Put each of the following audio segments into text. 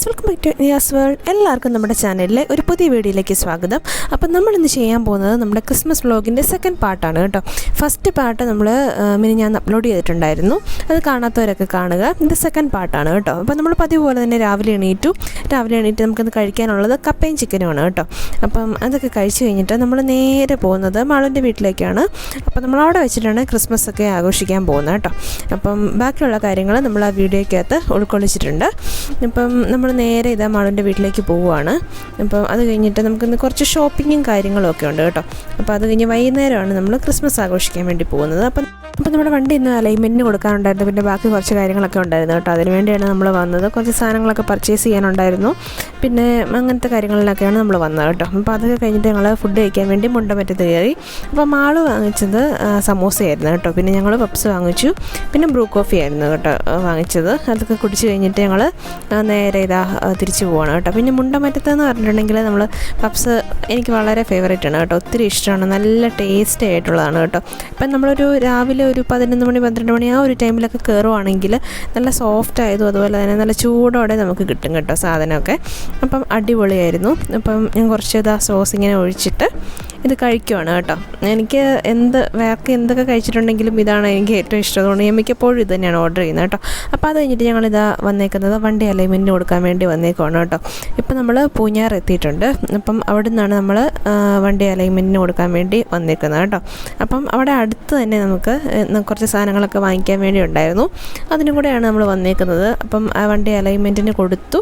Guys welcome back to Niyas world എല്ലാവർക്കും നമ്മുടെ ചാനലിലെ ഒരു പുതിയ വീഡിയോയിലേക്ക് സ്വാഗതം. അപ്പം നമ്മൾ ഇന്ന് ചെയ്യാൻ പോകുന്നത് നമ്മുടെ ക്രിസ്മസ് വ്ളോഗിന്റെ സെക്കൻഡ് പാർട്ടാണ് കേട്ടോ. ഫസ്റ്റ് പാർട്ട് നമ്മൾ മിനി ഞാൻ അപ്ലോഡ് ചെയ്തിട്ടുണ്ടായിരുന്നു. അത് കാണാത്തവരൊക്കെ കാണുക. ഇത് സെക്കൻഡ് പാർട്ടാണ് കേട്ടോ. അപ്പോൾ നമ്മൾ പതിവ് പോലെ തന്നെ രാവിലെ എണീറ്റു. രാവിലെ എണീറ്റ് നമുക്കിന്ന് കഴിക്കാനുള്ളത് കപ്പയും ചിക്കനുമാണ് കേട്ടോ. അപ്പം അതൊക്കെ കഴിച്ചു കഴിഞ്ഞിട്ട് നമ്മൾ നേരെ പോകുന്നത് മാളുവിന്റെ വീട്ടിലേക്കാണ്. അപ്പം നമ്മൾ അവിടെ വെച്ചിട്ടാണ് ക്രിസ്മസ് ഒക്കെ ആഘോഷിക്കാൻ പോകുന്നത് കേട്ടോ. അപ്പം ബാക്കിയുള്ള കാര്യങ്ങൾ നമ്മൾ ആ വീഡിയോയ്ക്കകത്ത് ഉൾക്കൊള്ളിച്ചിട്ടുണ്ട്. ഇപ്പം നമ്മൾ നേരെ ഇതാ മാളുവിന്റെ വീട്ടിലേക്ക് പോവുകയാണ് അപ്പം അത് കഴിഞ്ഞിട്ട് നമുക്കിന്ന് കുറച്ച് ഷോപ്പിങ്ങും കാര്യങ്ങളും ഒക്കെ ഉണ്ട് കേട്ടോ. അപ്പോൾ അത് കഴിഞ്ഞ് വൈകുന്നേരമാണ് നമ്മൾ ക്രിസ്മസ് ആഘോഷിക്കാൻ വേണ്ടി പോകുന്നത്. അപ്പം അപ്പം നമ്മുടെ വണ്ടി ഇന്ന് അലൈൻമെന്റിന് കൊടുക്കാനുണ്ടായിരുന്നു. പിന്നെ ബാക്കി കുറച്ച് കാര്യങ്ങളൊക്കെ ഉണ്ടായിരുന്നു കേട്ടോ. അതിന് വേണ്ടിയാണ് നമ്മൾ വന്നത്. കുറച്ച് സാധനങ്ങളൊക്കെ പർച്ചേസ് ചെയ്യാനുണ്ടായിരുന്നു. പിന്നെ അങ്ങനത്തെ കാര്യങ്ങളിലൊക്കെയാണ് നമ്മൾ വന്നത് കേട്ടോ. അപ്പോൾ അതൊക്കെ കഴിഞ്ഞിട്ട് ഞങ്ങൾ ഫുഡ് കഴിക്കാൻ വേണ്ടി മുണ്ടമറ്റത്ത് കയറി. അപ്പോൾ മാൾ വാങ്ങിച്ചത് സമോസയായിരുന്നു കേട്ടോ. പിന്നെ ഞങ്ങൾ പപ്സ് വാങ്ങിച്ചു. പിന്നെ ബ്രൂ കോഫി ആയിരുന്നു കേട്ടോ വാങ്ങിച്ചത്. അതൊക്കെ കുടിച്ച് കഴിഞ്ഞിട്ട് ഞങ്ങൾ നേരെ ഇതാ തിരിച്ചു പോവാണ് കേട്ടോ. പിന്നെ മുണ്ടമറ്റത്തെന്ന് പറഞ്ഞിട്ടുണ്ടെങ്കിൽ നമ്മൾ പപ്സ് എനിക്ക് വളരെ ഫേവറേറ്റ് ആണ് കേട്ടോ. ഒത്തിരി ഇഷ്ടമാണ്. നല്ല ടേസ്റ്റ് ആയിട്ടുള്ളതാണ് കേട്ടോ. ഇപ്പം നമ്മളൊരു രാവിലെ ഒരു പതിനൊന്ന് മണി പന്ത്രണ്ട് മണി ആ ഒരു ടൈമിലൊക്കെ കയറുവാണെങ്കിൽ നല്ല സോഫ്റ്റ് ആയതും അതുപോലെ തന്നെ നല്ല ചൂടോടെ നമുക്ക് കിട്ടും കേട്ടോ സാധനമൊക്കെ. അപ്പം അടിപൊളിയായിരുന്നു. അപ്പം ഞാൻ കുറച്ച് ഇതാ സോസ് ഇങ്ങനെ ഒഴിച്ചിട്ട് ഇത് കഴിക്കുവാണ് കേട്ടോ. എനിക്ക് എന്ത് വേർക്ക് എന്തൊക്കെ കഴിച്ചിട്ടുണ്ടെങ്കിലും ഇതാണ് എനിക്ക് ഏറ്റവും ഇഷ്ടം. അതുകൊണ്ട് ഞാൻ മിക്കപ്പോഴും ഇത് തന്നെയാണ് ഓർഡർ ചെയ്യുന്നത് കേട്ടോ. അപ്പോൾ അത് കഴിഞ്ഞിട്ട് ഞങ്ങളിതാ വന്നേക്കുന്നത് വണ്ടി അലൈൻമെന്റ് കൊടുക്കാൻ വേണ്ടി വന്നേക്കുവാണ് കേട്ടോ. ഇപ്പം നമ്മൾ പൂഞ്ഞാർ എത്തിയിട്ടുണ്ട്. അപ്പം അവിടെ നിന്നാണ് നമ്മൾ വണ്ടി അലൈൻമെന്റിന് കൊടുക്കാൻ വേണ്ടി വന്നേക്കുന്നത് കേട്ടോ. അപ്പം അവിടെ അടുത്ത് തന്നെ നമുക്ക് കുറച്ച് സാധനങ്ങളൊക്കെ വാങ്ങിക്കാൻ വേണ്ടി ഉണ്ടായിരുന്നു. അതിനും കൂടെയാണ് നമ്മൾ വന്നേക്കുന്നത്. അപ്പം ആ വണ്ടി അലൈൻമെന്റിന് കൊടുത്തു.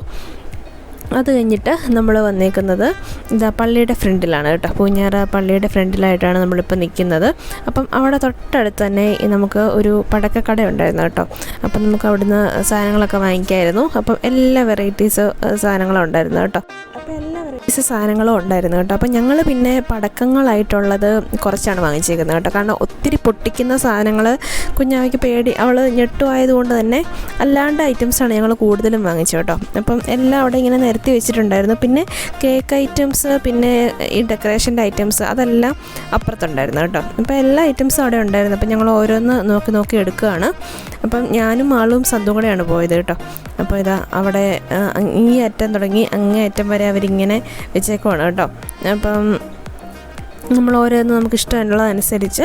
അത് കഴിഞ്ഞിട്ട് നമ്മൾ വന്നേക്കുന്നത് ഇതാ പള്ളിയുടെ ഫ്രണ്ടിലാണ് കേട്ടോ. പൂഞ്ഞാറ പള്ളിയുടെ ഫ്രണ്ടിലായിട്ടാണ് നമ്മളിപ്പോൾ നിൽക്കുന്നത്. അപ്പം അവിടെ തൊട്ടടുത്ത് തന്നെ നമുക്ക് ഒരു പടക്കക്കട ഉണ്ടായിരുന്നു കേട്ടോ. അപ്പം നമുക്ക് അവിടുന്ന് സാധനങ്ങളൊക്കെ വാങ്ങിക്കായിരുന്നു. അപ്പം എല്ലാ വെറൈറ്റീസ് സാധനങ്ങളും ഉണ്ടായിരുന്നു കേട്ടോ. അപ്പോൾ സാധനങ്ങളും ഉണ്ടായിരുന്നു കേട്ടോ. അപ്പം ഞങ്ങൾ പിന്നെ പടക്കങ്ങളായിട്ടുള്ളത് കുറച്ചാണ് വാങ്ങിച്ചേക്കുന്നത് കേട്ടോ. കാരണം ഒത്തിരി പൊട്ടിക്കുന്ന സാധനങ്ങൾ കുഞ്ഞാവയ്ക്ക് പേടി അവൾ ഞെട്ടുമായതുകൊണ്ട് തന്നെ അല്ലാണ്ട് ഐറ്റംസാണ് ഞങ്ങൾ കൂടുതലും വാങ്ങിച്ചത് കേട്ടോ. അപ്പം എല്ലാം അവിടെ ഇങ്ങനെ നിരത്തി വെച്ചിട്ടുണ്ടായിരുന്നു. പിന്നെ കേക്ക് ഐറ്റംസ് പിന്നെ ഈ ഡെക്കറേഷന്റെ ഐറ്റംസ് അതെല്ലാം അപ്പുറത്തുണ്ടായിരുന്നു കേട്ടോ. അപ്പോൾ എല്ലാ ഐറ്റംസും അവിടെ ഉണ്ടായിരുന്നു. അപ്പം ഞങ്ങൾ ഓരോന്ന് നോക്കി നോക്കി എടുക്കുകയാണ്. അപ്പം ഞാനും ആളും സന്തും കൂടെയാണ് പോയത് കേട്ടോ. അപ്പോൾ ഇതാ അവിടെ ഈ അറ്റം തുടങ്ങി അങ്ങേ അറ്റം വരെ അവരിങ്ങനെ വെച്ചേക്കുവാണ് കേട്ടോ. അപ്പം നമ്മൾ ഓരോന്ന് നമുക്ക് ഇഷ്ടമുള്ളതനുസരിച്ച്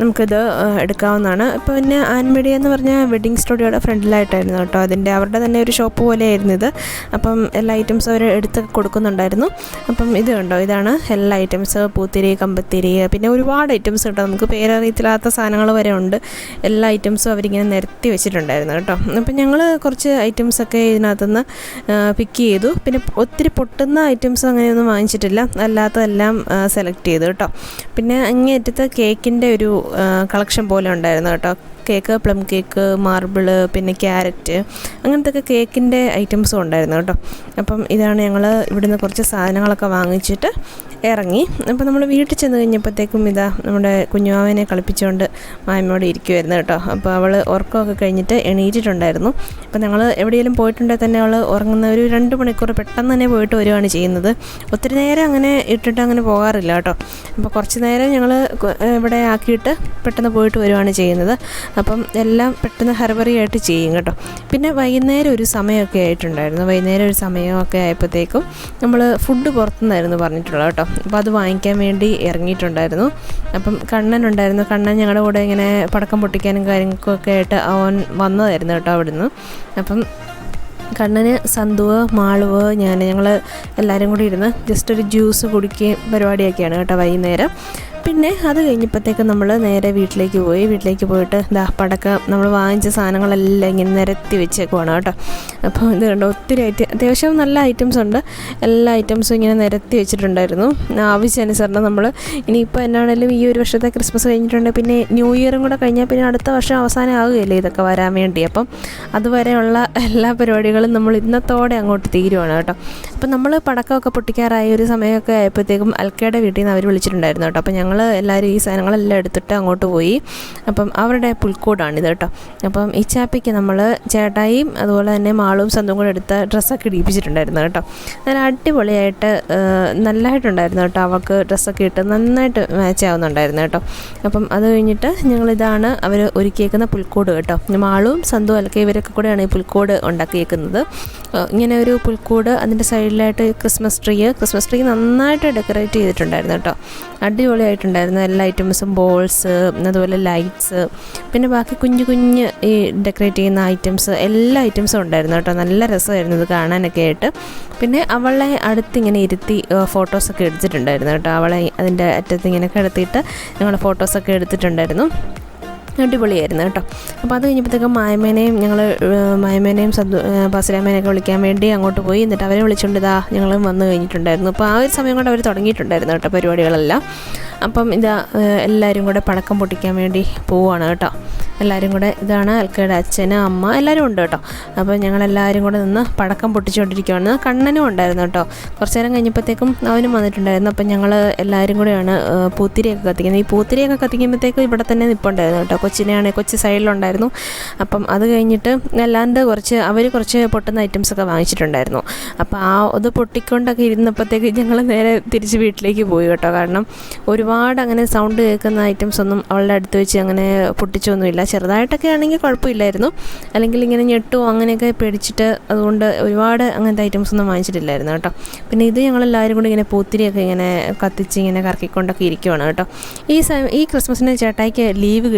നമുക്കിത് എടുക്കാവുന്നതാണ്. ഇപ്പോൾ പിന്നെ ആൻമീഡിയ എന്ന് പറഞ്ഞാൽ വെഡ്ഡിങ് സ്റ്റുഡിയോയുടെ ഫ്രണ്ടിലായിട്ടായിരുന്നു കേട്ടോ. അതിന്റെ അവരുടെ തന്നെ ഒരു ഷോപ്പ് പോലെയായിരുന്നു ഇത്. അപ്പം എല്ലാ ഐറ്റംസും അവർ എടുത്ത് കൊടുക്കുന്നുണ്ടായിരുന്നു. അപ്പം ഇത് കണ്ടോ ഇതാണ് എല്ലാ ഐറ്റംസ് പൂത്തിരി കമ്പത്തിരി പിന്നെ ഒരുപാട് ഐറ്റംസ് കേട്ടോ. നമുക്ക് പേരറിയത്തില്ലാത്ത സാധനങ്ങൾ വരെ ഉണ്ട്. എല്ലാ ഐറ്റംസും അവരിങ്ങനെ നിരത്തി വെച്ചിട്ടുണ്ടായിരുന്നു കേട്ടോ. അപ്പം ഞങ്ങൾ കുറച്ച് ഐറ്റംസൊക്കെ ഇതിനകത്തുനിന്ന് പിക്ക് ചെയ്തു. പിന്നെ ഒത്തിരി പൊട്ടുന്ന ഐറ്റംസ് അങ്ങനെയൊന്നും വാങ്ങിച്ചിട്ടില്ല. അല്ലാത്തതെല്ലാം സെലക്ട് ചെയ്തു കേട്ടോ. പിന്നെ അങ്ങേയറ്റത്ത് കേക്കിന്റെ ഒരു കളക്ഷൻ പോലെ ഉണ്ടായിരുന്നു കേട്ടോ. കേക്ക് പ്ലം കേക്ക് മാർബിൾ പിന്നെ ക്യാരറ്റ് അങ്ങനത്തെ ഒക്കെ കേക്കിന്റെ ഐറ്റംസും ഉണ്ടായിരുന്നു കേട്ടോ. അപ്പം ഇതാണ് ഞങ്ങൾ ഇവിടുന്ന് കുറച്ച് സാധനങ്ങളൊക്കെ വാങ്ങിച്ചിട്ട് ഇറങ്ങി. അപ്പം നമ്മൾ വീട്ടിൽ ചെന്ന് കഴിഞ്ഞപ്പോഴത്തേക്കും ഇതാ നമ്മുടെ കുഞ്ഞുമാവനെ കളിപ്പിച്ചുകൊണ്ട് മാമയോട് ഇരിക്കുമായിരുന്നു കേട്ടോ. അപ്പോൾ അവൾ ഉറക്കമൊക്കെ കഴിഞ്ഞിട്ട് എണീറ്റിട്ടുണ്ടായിരുന്നു. അപ്പം ഞങ്ങൾ എവിടെയെങ്കിലും പോയിട്ടുണ്ടെങ്കിൽ തന്നെ അവൾ ഉറങ്ങുന്ന ഒരു രണ്ട് മണിക്കൂർ പെട്ടെന്ന് തന്നെ പോയിട്ട് വരികയാണ് ചെയ്യുന്നത്. ഒത്തിരി നേരം അങ്ങനെ ഇട്ടിട്ട് അങ്ങനെ പോകാറില്ല കേട്ടോ. അപ്പോൾ കുറച്ച് നേരം ഞങ്ങൾ ഇവിടെ ആക്കിയിട്ട് പെട്ടെന്ന് പോയിട്ട് വരുവാണ് ചെയ്യുന്നത്. അപ്പം എല്ലാം പെട്ടെന്ന് ഹരബറിയായിട്ട് ചെയ്യും കേട്ടോ. പിന്നെ വൈകുന്നേരം ഒരു സമയമൊക്കെ ആയിട്ടുണ്ടായിരുന്നു. വൈകുന്നേരം ഒരു സമയമൊക്കെ ആയപ്പോഴത്തേക്കും നമ്മൾ ഫുഡ് പുറത്തുനിന്നായിരുന്നു പറഞ്ഞിട്ടുള്ളത് കേട്ടോ. അപ്പോൾ അത് വാങ്ങിക്കാൻ വേണ്ടി ഇറങ്ങിയിട്ടുണ്ടായിരുന്നു. അപ്പം കണ്ണൻ ഉണ്ടായിരുന്നു. കണ്ണൻ ഞങ്ങളുടെ കൂടെ ഇങ്ങനെ പടക്കം പൊട്ടിക്കാനും കാര്യങ്ങൾക്കൊക്കെ ആയിട്ട് അവൻ വന്നതായിരുന്നു കേട്ടോ അവിടുന്ന്. അപ്പം കണ്ണന് സന്തുവ് മാളുവ് ഞാൻ ഞങ്ങൾ എല്ലാവരും കൂടി ഇരുന്ന് ജസ്റ്റ് ഒരു ജ്യൂസ് കുടിക്കുകയും പരിപാടിയൊക്കെയാണ് കേട്ടോ വൈകുന്നേരം. പിന്നെ അത് കഴിഞ്ഞപ്പോഴത്തേക്ക് നമ്മൾ നേരെ വീട്ടിലേക്ക് പോയി. വീട്ടിലേക്ക് പോയിട്ട് ദാ പടക്ക നമ്മൾ വാങ്ങിച്ച സാധനങ്ങളെല്ലാം ഇങ്ങനെ നിരത്തി വെച്ചേക്കുവാണ് കേട്ടോ. അപ്പോൾ ഇത് കണ്ടോ ഒത്തിരി ഐറ്റം അത്യാവശ്യം നല്ല ഐറ്റംസ് ഉണ്ട്. എല്ലാ ഐറ്റംസും ഇങ്ങനെ നിരത്തി വെച്ചിട്ടുണ്ടായിരുന്നു. ആവശ്യാനുസരണം നമ്മൾ ഇനിയിപ്പോൾ എന്നാണേലും ഈ ഒരു വർഷത്തെ ക്രിസ്മസ് കഴിഞ്ഞിട്ടുണ്ട്. പിന്നെ ന്യൂ ഇയറും കൂടെ കഴിഞ്ഞാൽ പിന്നെ അടുത്ത വർഷം അവസാനം ആവുകയല്ലേ ഇതൊക്കെ വരാൻ വേണ്ടി. അപ്പം അതുവരെയുള്ള എല്ലാ പരിപാടികളും നമ്മൾ ഇന്നത്തോടെ അങ്ങോട്ട് തീരുവാണ് കേട്ടോ. അപ്പം നമ്മൾ പടക്കമൊക്കെ പൊട്ടിക്കാറായ ഒരു സമയമൊക്കെ ആയപ്പോഴത്തേക്കും അൽക്കയുടെ വീട്ടിൽ നിന്ന് അവർ വിളിച്ചിട്ടുണ്ടായിരുന്നു കേട്ടോ. അപ്പോൾ ഞങ്ങൾ ഞങ്ങൾ എല്ലാവരും ഈ സാധനങ്ങളെല്ലാം എടുത്തിട്ട് അങ്ങോട്ട് പോയി. അപ്പം അവരുടെ പുൽക്കൂടാണിത് കേട്ടോ. അപ്പം ഈ ചാപ്പയ്ക്ക് നമ്മൾ ചേട്ടായിയും അതുപോലെ തന്നെ മാളും സ്വന്തം കൂടെ എടുത്ത ഡ്രസ്സൊക്കെ ഇടിപ്പിച്ചിട്ടുണ്ടായിരുന്നു കേട്ടോ. നല്ല അടിപൊളിയായിട്ട് നല്ലതായിട്ടുണ്ടായിരുന്നു കേട്ടോ അവൾക്ക് ഡ്രസ്സൊക്കെ ഇട്ട് നന്നായിട്ട് മാച്ച് ആവുന്നുണ്ടായിരുന്നു കേട്ടോ. അപ്പം അത് കഴിഞ്ഞിട്ട് ഞങ്ങളിതാണ് അവർ ഒരുക്കിയേക്കുന്ന പുൽക്കൂട് കേട്ടോ. മാളും സന്തു അലക്കെ ഇവരൊക്കെ കൂടെയാണ് ഈ പുൽക്കൂട് ഉണ്ടാക്കിയേക്കുന്നത്. ഇങ്ങനെ ഒരു പുൽക്കൂട് അതിന്റെ സൈഡിലായിട്ട് ക്രിസ്മസ് ട്രീ ക്രിസ്മസ് ട്രീ നന്നായിട്ട് ഡെക്കറേറ്റ് ചെയ്തിട്ടുണ്ടായിരുന്നു കേട്ടോ. അടിപൊളിയായിട്ടുണ്ടായിരുന്നു എല്ലാ ഐറ്റംസും ബോൾസ് അതുപോലെ ലൈറ്റ്സ് പിന്നെ ബാക്കി കുഞ്ഞു കുഞ്ഞ് ഈ ഡെക്കറേറ്റ് ചെയ്യുന്ന ഐറ്റംസ് എല്ലാ ഐറ്റംസും ഉണ്ടായിരുന്നു കേട്ടോ. നല്ല രസമായിരുന്നു ഇത് കാണാനൊക്കെ ആയിട്ട്. പിന്നെ അവളെ അടുത്തിങ്ങനെ ഇരുത്തി ഫോട്ടോസൊക്കെ എടുത്തിട്ടുണ്ടായിരുന്നു കേട്ടോ. അവളെ അതിന്റെ അറ്റത്ത് ഇങ്ങനെ കിടത്തിയിട്ട് ഞങ്ങൾ ഫോട്ടോസൊക്കെ എടുത്തിട്ടുണ്ടായിരുന്നു. അടിപൊളിയായിരുന്നു കേട്ടോ. അപ്പോൾ അത് കഴിഞ്ഞപ്പോഴത്തേക്കും മായമേനെയും ഞങ്ങൾ മായമേനെയും സന്തു ബസിരാമേനെയൊക്കെ വിളിക്കാൻ വേണ്ടി അങ്ങോട്ട് പോയി. എന്നിട്ട് അവരെ വിളിച്ചുകൊണ്ട് ഇതാ ഞങ്ങളും വന്നു കഴിഞ്ഞിട്ടുണ്ടായിരുന്നു. അപ്പോൾ ആ ഒരു സമയം കൊണ്ട് അവർ തുടങ്ങിയിട്ടുണ്ടായിരുന്നു കേട്ടോ പരിപാടികളെല്ലാം. അപ്പം ഇതാ എല്ലാവരും കൂടെ പടക്കം പൊട്ടിക്കാൻ വേണ്ടി പോവുകയാണ് കേട്ടോ. എല്ലാവരും കൂടെ ഇതാണ് അൽക്കയുടെ അച്ഛന് അമ്മ എല്ലാവരും ഉണ്ട് കേട്ടോ. അപ്പോൾ ഞങ്ങളെല്ലാവരും കൂടെ നിന്ന് പടക്കം പൊട്ടിച്ചുകൊണ്ടിരിക്കുകയാണ് കണ്ണനും ഉണ്ടായിരുന്നു കേട്ടോ. കുറച്ച് നേരം കഴിഞ്ഞപ്പോഴത്തേക്കും അവനും വന്നിട്ടുണ്ടായിരുന്നു. അപ്പം ഞങ്ങൾ എല്ലാവരും കൂടെയാണ് പൂത്തിരിയൊക്കെ കത്തിക്കുന്നത്. ഈ പൂത്തിരിയൊക്കെ കത്തിക്കുമ്പോഴത്തേക്കും ഇവിടെ തന്നെ നിൽപ്പുണ്ടായിരുന്നു കേട്ടോ. കൊച്ചിനെയാണെങ്കിൽ കൊച്ചു സൈഡിലുണ്ടായിരുന്നു. അപ്പം അത് കഴിഞ്ഞിട്ട് അല്ലാണ്ട് കുറച്ച് അവർ കുറച്ച് പൊട്ടുന്ന ഐറ്റംസൊക്കെ വാങ്ങിച്ചിട്ടുണ്ടായിരുന്നു. അപ്പോൾ ആ അത് പൊട്ടിക്കൊണ്ടൊക്കെ ഇരുന്നപ്പോഴത്തേക്ക് ഞങ്ങൾ നേരെ തിരിച്ച് വീട്ടിലേക്ക് പോയി കേട്ടോ. കാരണം ഒരുപാട് അങ്ങനെ സൗണ്ട് കേൾക്കുന്ന ഐറ്റംസ് ഒന്നും അവളുടെ അടുത്ത് വെച്ച് അങ്ങനെ പൊട്ടിച്ചൊന്നുമില്ല. ചെറുതായിട്ടൊക്കെ ആണെങ്കിൽ കുഴപ്പമില്ലായിരുന്നു. അല്ലെങ്കിൽ ഇങ്ങനെ ഞെട്ടോ അങ്ങനെയൊക്കെ പേടിച്ചിട്ട് അതുകൊണ്ട് ഒരുപാട് അങ്ങനത്തെ ഐറ്റംസ് ഒന്നും വാങ്ങിച്ചിട്ടില്ലായിരുന്നു കേട്ടോ. പിന്നെ ഇത് ഞങ്ങളെല്ലാവരും കൂടി ഇങ്ങനെ പൂത്തിരിയൊക്കെ ഇങ്ങനെ കത്തിച്ച് ഇങ്ങനെ കറക്കിക്കൊണ്ടൊക്കെ ഇരിക്കുവാണ് കേട്ടോ. ഈ ഈ ക്രിസ്മസിന് ചേട്ടായിക്ക് ലീവ്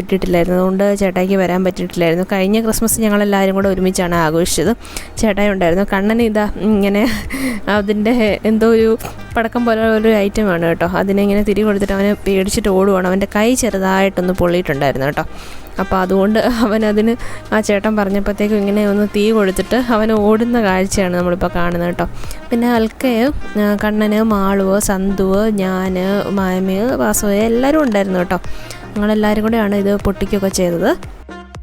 കിട്ടിയിട്ടില്ലായിരുന്നു അതുകൊണ്ട് ചേട്ടായിക്ക് വരാൻ പറ്റിയിട്ടില്ലായിരുന്നു. കഴിഞ്ഞ ക്രിസ്മസ് ഞങ്ങളെല്ലാവരും കൂടെ ഒരുമിച്ചാണ് ആഘോഷിച്ചത്. ചേട്ടായി ഉണ്ടായിരുന്നു. കണ്ണൻ ഇതാ ഇങ്ങനെ അതിന്റെ എന്തോ ഒരു പടക്കം പോലെ ഒരു ഐറ്റം ഐറ്റമാണ് കേട്ടോ. അതിനെ ഇങ്ങനെ തിരി കൊടുത്തിട്ട് അവനെ പേടിച്ചിട്ട് ഓടുവാണ്. അവന്റെ കൈ ചെറുതായിട്ടൊന്ന് പൊള്ളിയിട്ടുണ്ടായിരുന്നു കേട്ടോ. അപ്പോൾ അതുകൊണ്ട് അവനതിന് ആ ചേട്ടൻ പറഞ്ഞപ്പോഴത്തേക്കും ഇങ്ങനെ ഒന്ന് തീ കൊടുത്തിട്ട് അവൻ ഓടുന്ന കാഴ്ചയാണ് നമ്മളിപ്പോൾ കാണുന്നത് കേട്ടോ. പിന്നെ അൽക്കയെ കണ്ണന് മാളുവോ സന്തുവോ ഞാൻ മാമയോ വാസുവോ എല്ലാവരും ഉണ്ടായിരുന്നു കേട്ടോ. ഞങ്ങളെല്ലാവരും കൂടെയാണ് ഇത് പൊട്ടിക്കുകയൊക്കെ ചെയ്തത്.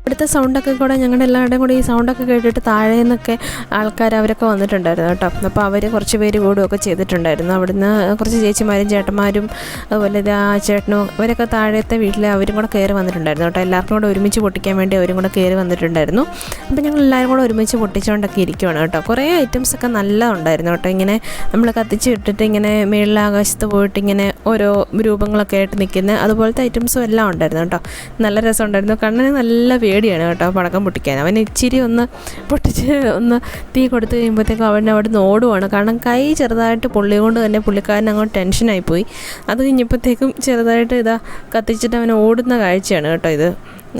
ഇവിടുത്തെ സൗണ്ടൊക്കെ കൂടെ ഞങ്ങളുടെ എല്ലാവരുടെയും കൂടെ ഈ സൗണ്ടൊക്കെ കേട്ടിട്ട് താഴെ നിന്നൊക്കെ ആൾക്കാർ അവരൊക്കെ വന്നിട്ടുണ്ടായിരുന്നു കേട്ടോ. അപ്പോൾ അവർ കുറച്ച് പേര് കൂടുകയൊക്കെ ചെയ്തിട്ടുണ്ടായിരുന്നു. അവിടുന്ന് കുറച്ച് ചേച്ചിമാരും ചേട്ടന്മാരും അതുപോലെ ആ ചേട്ടനും അവരൊക്കെ താഴത്തെ വീട്ടിൽ അവരും കൂടെ കയറി വന്നിട്ടുണ്ടായിരുന്നു കേട്ടോ. എല്ലാവർക്കും കൂടെ ഒരുമിച്ച് പൊട്ടിക്കാൻ വേണ്ടി അവരും കൂടെ കയറി വന്നിട്ടുണ്ടായിരുന്നു. അപ്പോൾ ഞങ്ങൾ എല്ലാവരും കൂടെ ഒരുമിച്ച് പൊട്ടിച്ചുകൊണ്ടൊക്കെ ഇരിക്കുവാണ് കേട്ടോ. കുറേ ഐറ്റംസ് ഒക്കെ ഉണ്ടായിരുന്നു കേട്ടോ. ഇങ്ങനെ നമ്മൾ കത്തിച്ച് ഇട്ടിട്ട് ഇങ്ങനെ മേളിൽ ആകാശത്ത് പോയിട്ട് ഇങ്ങനെ ഓരോ രൂപങ്ങളൊക്കെ ആയിട്ട് നിൽക്കുന്ന അതുപോലത്തെ ഐറ്റംസും എല്ലാം ഉണ്ടായിരുന്നു കേട്ടോ. നല്ല രസമുണ്ടായിരുന്നു. കണ്ണിന് നല്ല പേടിയാണ് കേട്ടോ പടക്കം പൊട്ടിക്കാൻ. അവൻ ഇച്ചിരി ഒന്ന് പൊട്ടിച്ച് ഒന്ന് തീ കൊടുത്തു കഴിയുമ്പോഴത്തേക്കും അവൻ അവിടെ നിന്ന് ഓടുവാണ്. കാരണം കൈ ചെറുതായിട്ട് പുള്ളി കൊണ്ട് തന്നെ പുള്ളിക്കാരൻ അങ്ങോട്ട് ടെൻഷനായിപ്പോയി. അത് കഴിഞ്ഞപ്പോഴത്തേക്കും ചെറുതായിട്ട് ഇതാ കത്തിച്ചിട്ട് അവൻ ഓടുന്ന കാഴ്ചയാണ് കേട്ടോ ഇത്.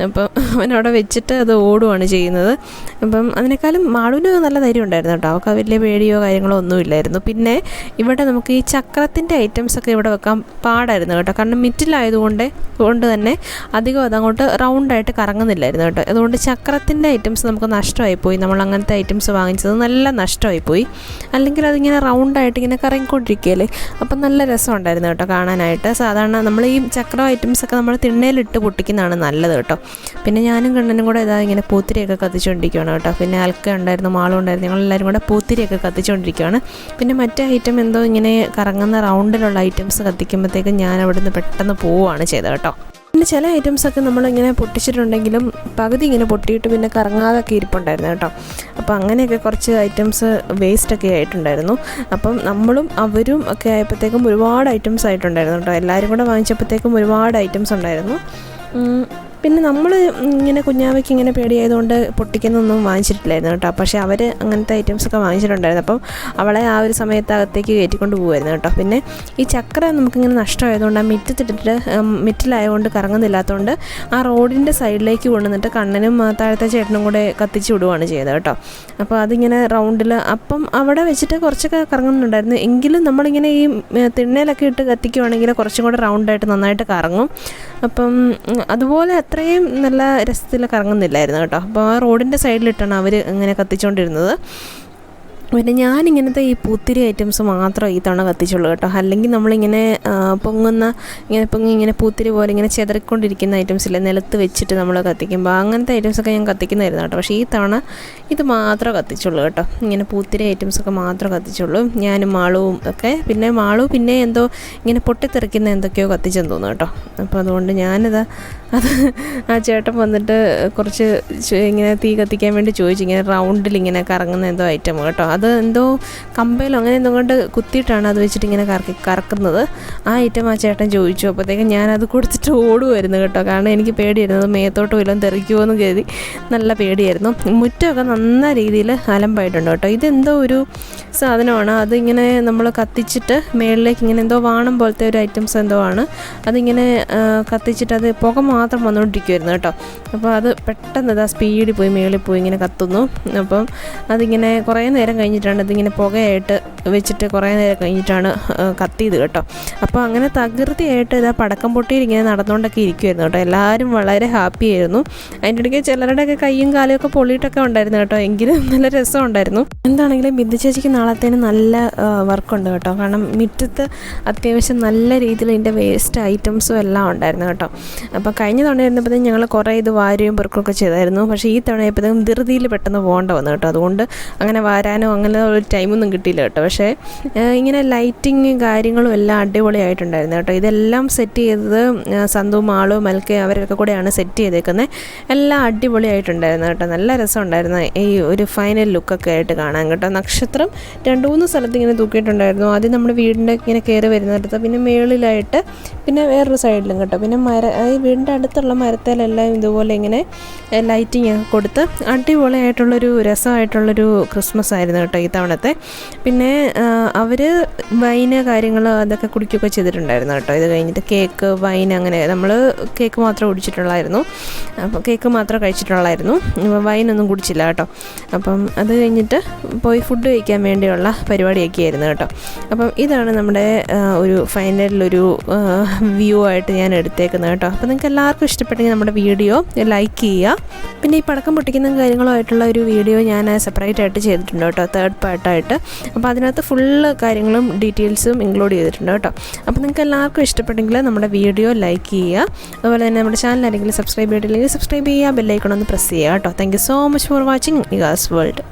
അപ്പം അവനവിടെ വെച്ചിട്ട് അത് ഓടുകയാണ് ചെയ്യുന്നത്. അപ്പം അതിനേക്കാളും മാളുവിന് നല്ല ധൈര്യം ഉണ്ടായിരുന്നു കേട്ടോ. അവൾക്ക് വലിയ പേടിയോ കാര്യങ്ങളോ ഒന്നുമില്ലായിരുന്നു പിന്നെ ഇവിടെ നമുക്ക് ഈ ചക്രത്തിന്റെ ഐറ്റംസൊക്കെ ഇവിടെ വെക്കാൻ പാടായിരുന്നു കേട്ടോ. കാരണം മിറ്റിലായതുകൊണ്ട് കൊണ്ട് തന്നെ അധികം അതങ്ങോട്ട് റൗണ്ടായിട്ട് കറങ്ങുന്നില്ലായിരുന്നു കേട്ടോ. അതുകൊണ്ട് ചക്രത്തിന്റെ ഐറ്റംസ് നമുക്ക് നഷ്ടമായിപ്പോയി. നമ്മൾ അങ്ങനത്തെ ഐറ്റംസ് വാങ്ങിച്ചത് നല്ല നഷ്ടമായിപ്പോയി. അല്ലെങ്കിൽ അതിങ്ങനെ റൗണ്ടായിട്ട് ഇങ്ങനെ കറങ്ങിക്കൊണ്ടിരിക്കുകയല്ലേ? അപ്പം നല്ല രസമുണ്ടായിരുന്നു കേട്ടോ കാണാനായിട്ട്. സാധാരണ നമ്മൾ ഈ ചക്രം ഐറ്റംസൊക്കെ നമ്മൾ തിണ്ണയിലിട്ട് പൊട്ടിക്കുന്നതാണ് നല്ലത് കേട്ടോ. പിന്നെ ഞാനും കണ്ണനും കൂടെ ഇതാ ഇങ്ങനെ പൂത്തിരിയൊക്കെ കത്തിച്ചുകൊണ്ടിരിക്കുകയാണ് കേട്ടോ. പിന്നെ അൽക്ക ഉണ്ടായിരുന്നു മാളും ഉണ്ടായിരുന്നു ഞങ്ങളെല്ലാവരും കൂടെ പൂത്തിരിയൊക്കെ കത്തിച്ചുകൊണ്ടിരിക്കുകയാണ് പിന്നെ മറ്റേ ഐറ്റം എന്തോ ഇങ്ങനെ കറങ്ങുന്ന റൗണ്ടിലുള്ള ഐറ്റംസ് കത്തിക്കുമ്പോഴത്തേക്കും ഞാൻ അവിടുന്ന് പെട്ടെന്ന് പോവുകയാണ് ചെയ്തത് കേട്ടോ. പിന്നെ ചില ഐറ്റംസൊക്കെ നമ്മളിങ്ങനെ പൊട്ടിച്ചിട്ടുണ്ടെങ്കിലും പകുതി ഇങ്ങനെ പൊട്ടിയിട്ട് പിന്നെ കറങ്ങാതൊക്കെ ഇരിപ്പുണ്ടായിരുന്നു കേട്ടോ. അപ്പോൾ അങ്ങനെയൊക്കെ കുറച്ച് ഐറ്റംസ് വേസ്റ്റൊക്കെ ആയിട്ടുണ്ടായിരുന്നു. അപ്പം നമ്മളും അവരും ഒക്കെ ആയപ്പോഴത്തേക്കും ഒരുപാട് ഐറ്റംസ് ആയിട്ടുണ്ടായിരുന്നു കേട്ടോ. എല്ലാവരും കൂടെ വാങ്ങിച്ചപ്പോഴത്തേക്കും ഒരുപാട് ഐറ്റംസ് ഉണ്ടായിരുന്നു. പിന്നെ നമ്മൾ ഇങ്ങനെ കുഞ്ഞാവയ്ക്ക് ഇങ്ങനെ പേടിയായതുകൊണ്ട് പൊട്ടിക്കുന്നൊന്നും വാങ്ങിച്ചിട്ടില്ലായിരുന്നു കേട്ടോ. പക്ഷേ അവർ അങ്ങനത്തെ ഐറ്റംസൊക്കെ വാങ്ങിച്ചിട്ടുണ്ടായിരുന്നു. അപ്പം അവളെ ആ ഒരു സമയത്ത് അകത്തേക്ക് കയറ്റിക്കൊണ്ട് പോകുമായിരുന്നു കേട്ടോ. പിന്നെ ഈ ചക്ര നമുക്കിങ്ങനെ നഷ്ടമായതുകൊണ്ട് ആ മിറ്റത്തിട്ടിട്ട് മിറ്റിലായതുകൊണ്ട് കറങ്ങുന്നില്ലാത്തതുകൊണ്ട് ആ റോഡിന്റെ സൈഡിലേക്ക് കൊണ്ടുവന്നിട്ട് കണ്ണനും താഴത്തെ ചേട്ടനും കൂടെ കത്തിച്ച് വിടുകയാണ് ചെയ്തത് കേട്ടോ. അപ്പോൾ അതിങ്ങനെ റൗണ്ടിൽ അപ്പം അവിടെ വെച്ചിട്ട് കുറച്ചൊക്കെ കറങ്ങുന്നുണ്ടായിരുന്നു. എങ്കിലും നമ്മളിങ്ങനെ ഈ തിണ്ണയിലൊക്കെ ഇട്ട് കത്തിക്കുവാണെങ്കിൽ കുറച്ചും കൂടെ റൗണ്ടായിട്ട് നന്നായിട്ട് കറങ്ങും. അപ്പം അതുപോലെ അത്രയും നല്ല രസത്തിൽ കറങ്ങുന്നില്ലായിരുന്നു കേട്ടോ. അപ്പോൾ ആ റോഡിന്റെ സൈഡിലിട്ടാണ് അവർ ഇങ്ങനെ കത്തിച്ചുകൊണ്ടിരുന്നത് പിന്നെ ഞാനിങ്ങനത്തെ ഈ പൂത്തിരി ഐറ്റംസ് മാത്രമേ ഈ തവണ കത്തിച്ചുള്ളൂ കേട്ടോ. അല്ലെങ്കിൽ നമ്മളിങ്ങനെ പൊങ്ങുന്ന ഇങ്ങനെ പൊങ്ങി ഇങ്ങനെ പൂത്തിരി പോലെ ഇങ്ങനെ ചെതറിക്കൊണ്ടിരിക്കുന്ന ഐറ്റംസ് ഇല്ല നിലത്ത് വെച്ചിട്ട് നമ്മൾ കത്തിക്കുമ്പോൾ അങ്ങനത്തെ ഐറ്റംസൊക്കെ ഞാൻ കത്തിക്കുന്നതായിരുന്നു കേട്ടോ. പക്ഷേ ഈ തവണ ഇത് മാത്രമേ കത്തിച്ചുള്ളൂ കേട്ടോ. ഇങ്ങനെ പൂത്തിരി ഐറ്റംസൊക്കെ മാത്രമേ കത്തിച്ചുള്ളൂ. ഞാനും മാളവും ഒക്കെ. പിന്നെ മാളു പിന്നെ എന്തോ ഇങ്ങനെ പൊട്ടിത്തെറിക്കുന്ന എന്തൊക്കെയോ കത്തിച്ചെന്ന് തോന്നുന്നു കേട്ടോ. അപ്പോൾ അതുകൊണ്ട് ഞാനിത് അത് ആ ചേട്ടൻ വന്നിട്ട് കുറച്ച് ഇങ്ങനെ തീ കത്തിക്കാൻ വേണ്ടി ചോദിച്ചു. ഇങ്ങനെ റൗണ്ടിൽ ഇങ്ങനെ കറങ്ങുന്ന എന്തോ ഐറ്റം കേട്ടോ. അത് എന്തോ കമ്പയിലോ അങ്ങനെ എന്തോ കൊണ്ട് കുത്തിയിട്ടാണ് അത് വെച്ചിട്ട് ഇങ്ങനെ കറക്കി കറക്കുന്നത്. ആ ഐറ്റം ആ ചേട്ടൻ ചോദിച്ചു. അപ്പോഴത്തേക്കും ഞാനത് കൊടുത്തിട്ട് ഓടുമായിരുന്നു കേട്ടോ. കാരണം എനിക്ക് പേടിയായിരുന്നു. അത് മേത്തോട്ട് വല്ലതും തെറിക്കുമോ എന്ന് കരുതി നല്ല പേടിയായിരുന്നു. മുറ്റമൊക്കെ നന്ന രീതിയിൽ അലമ്പായിട്ടുണ്ട് കേട്ടോ. ഇതെന്തോ ഒരു സാധനമാണ്. അതിങ്ങനെ നമ്മൾ കത്തിച്ചിട്ട് മേളിലേക്ക് ഇങ്ങനെ എന്തോ വാണം പോലത്തെ ഒരു ഐറ്റംസ് എന്തോ ആണ്. അതിങ്ങനെ കത്തിച്ചിട്ട് അത് പുക മാത്രം വന്നുകൊണ്ടിരിക്കുമായിരുന്നു കേട്ടോ. അപ്പോൾ അത് പെട്ടെന്ന് ഇതാ സ്പീഡിൽ പോയി മേളിൽ പോയി ഇങ്ങനെ കത്തുന്നു. അപ്പം അതിങ്ങനെ കുറേ നേരം കഴിഞ്ഞിട്ടാണ് ഇതിങ്ങനെ പുകയായിട്ട് വെച്ചിട്ട് കുറേ നേരം കഴിഞ്ഞിട്ടാണ് കത്തിയത് കേട്ടോ. അപ്പോൾ അങ്ങനെ തകൃതിയായിട്ട് ഇതാ പടക്കം പൊട്ടിയിൽ ഇങ്ങനെ നടന്നുകൊണ്ടൊക്കെ ഇരിക്കുമായിരുന്നു കേട്ടോ. എല്ലാവരും വളരെ ഹാപ്പി ആയിരുന്നു. അതിന്റെ ഇടയ്ക്ക് ചിലരുടെയൊക്കെ കൈയും കാലുമൊക്കെ പൊള്ളിയിട്ടൊക്കെ ഉണ്ടായിരുന്നു കേട്ടോ. എങ്കിലും നല്ല രസം ഉണ്ടായിരുന്നു. എന്താണെങ്കിലും ബിന്ദു ചേച്ചിക്ക് നാളത്തേന് നല്ല വർക്കുണ്ട് കേട്ടോ. കാരണം മുറ്റത്ത് അത്യാവശ്യം നല്ല രീതിയിൽ ഇതിന്റെ വേസ്റ്റ് ഐറ്റംസും എല്ലാം ഉണ്ടായിരുന്നു കേട്ടോ. അപ്പോൾ കഴിഞ്ഞ തവണ ഇരുന്നപ്പോഴത്തേക്കും ഞങ്ങൾ കുറേ ഇത് വാരുകയും പെറുക്കുകയൊക്കെ ചെയ്തായിരുന്നു. പക്ഷേ ഈ തവണ ആയപ്പോഴത്തേക്കും ധൃതിയിൽ പെട്ടെന്ന് പോകേണ്ട വന്നു കേട്ടോ. അതുകൊണ്ട് അങ്ങനെ വാരാനോ അങ്ങനെ ഒരു ടൈമൊന്നും കിട്ടിയില്ല കേട്ടോ. പക്ഷേ ഇങ്ങനെ ലൈറ്റിങ് കാര്യങ്ങളും എല്ലാം അടിപൊളിയായിട്ടുണ്ടായിരുന്നു കേട്ടോ. ഇതെല്ലാം സെറ്റ് ചെയ്തത് സന്തു മാളു മൽക്കെ അവരൊക്കെ കൂടെയാണ് സെറ്റ് ചെയ്തേക്കുന്നത് എല്ലാം അടിപൊളിയായിട്ടുണ്ടായിരുന്നു കേട്ടോ. നല്ല രസം ഉണ്ടായിരുന്നു ഈ ഒരു ഫൈനൽ ലുക്കൊക്കെ ആയിട്ട് കാണാൻ കേട്ടോ. നക്ഷത്രം രണ്ട് മൂന്ന് സ്ഥലത്ത് ഇങ്ങനെ തൂക്കിയിട്ടുണ്ടായിരുന്നു. ആദ്യം നമ്മുടെ വീടിന്റെ ഇങ്ങനെ കയറി വരുന്നിടത്ത് പിന്നെ മേളിലായിട്ട് പിന്നെ വേറൊരു സൈഡിലും കേട്ടോ. പിന്നെ മര ഈ വീടിന്റെ അടുത്തുള്ള മരത്തേലെല്ലാം ഇതുപോലെ ഇങ്ങനെ ഒക്കെ കൊടുത്ത് അടിപൊളിയായിട്ടുള്ളൊരു രസമായിട്ടുള്ളൊരു ക്രിസ്മസ് ആയിരുന്നു കേട്ടോ ഈ തവണത്തെ. പിന്നെ അവർ വൈന് കാര്യങ്ങൾ അതൊക്കെ കുടിക്കുകയൊക്കെ ചെയ്തിട്ടുണ്ടായിരുന്നു കേട്ടോ. ഇത് കഴിഞ്ഞിട്ട് കേക്ക് വൈൻ അങ്ങനെ നമ്മൾ കേക്ക് മാത്രം കുടിച്ചിട്ടുള്ളായിരുന്നു. അപ്പോൾ കേക്ക് മാത്രം കഴിച്ചിട്ടുള്ളായിരുന്നു. വൈനൊന്നും കുടിച്ചില്ല കേട്ടോ. അപ്പം അത് കഴിഞ്ഞിട്ട് പോയി ഫുഡ് കഴിക്കാൻ വേണ്ടിയുള്ള പരിപാടിയൊക്കെ ആയിരുന്നു കേട്ടോ. അപ്പം ഇതാണ് നമ്മുടെ ഒരു ഫൈനലിലൊരു വ്യൂ ആയിട്ട് ഞാൻ എടുത്തേക്കുന്നത് കേട്ടോ. അപ്പോൾ നിങ്ങൾക്ക് എല്ലാവർക്കും ഇഷ്ടപ്പെട്ടെങ്കിൽ നമ്മുടെ വീഡിയോ ലൈക്ക് ചെയ്യുക. പിന്നെ ഈ പടക്കം പൊട്ടിക്കുന്ന കാര്യങ്ങളുമായിട്ടുള്ള ഒരു വീഡിയോ ഞാൻ സെപ്പറേറ്റ് ആയിട്ട് ചെയ്തിട്ടുണ്ട് കേട്ടോ. തേർഡ് പാർട്ടായിട്ട് അപ്പോൾ അതിനകത്ത് ഫുള്ള് കാര്യങ്ങളും ഡീറ്റെയിൽസും ഇൻക്ലൂഡ് ചെയ്തിട്ടുണ്ട് കേട്ടോ. അപ്പോൾ നിങ്ങൾക്ക് എല്ലാവർക്കും ഇഷ്ടപ്പെട്ടെങ്കിൽ നമ്മുടെ വീഡിയോ ലൈക്ക് ചെയ്യുക. അതുപോലെ തന്നെ നമ്മുടെ ചാനൽ ആരെങ്കിലും സബ്സ്ക്രൈബ് ചെയ്തിട്ടില്ലെങ്കിൽ സബ്സ്ക്രൈബ് ചെയ്യുക. ബെല്ലൈക്കണമെന്ന് പ്രസ് ചെയ്യുക കേട്ടോ. Thank you so much for watching ഇഗാസ് world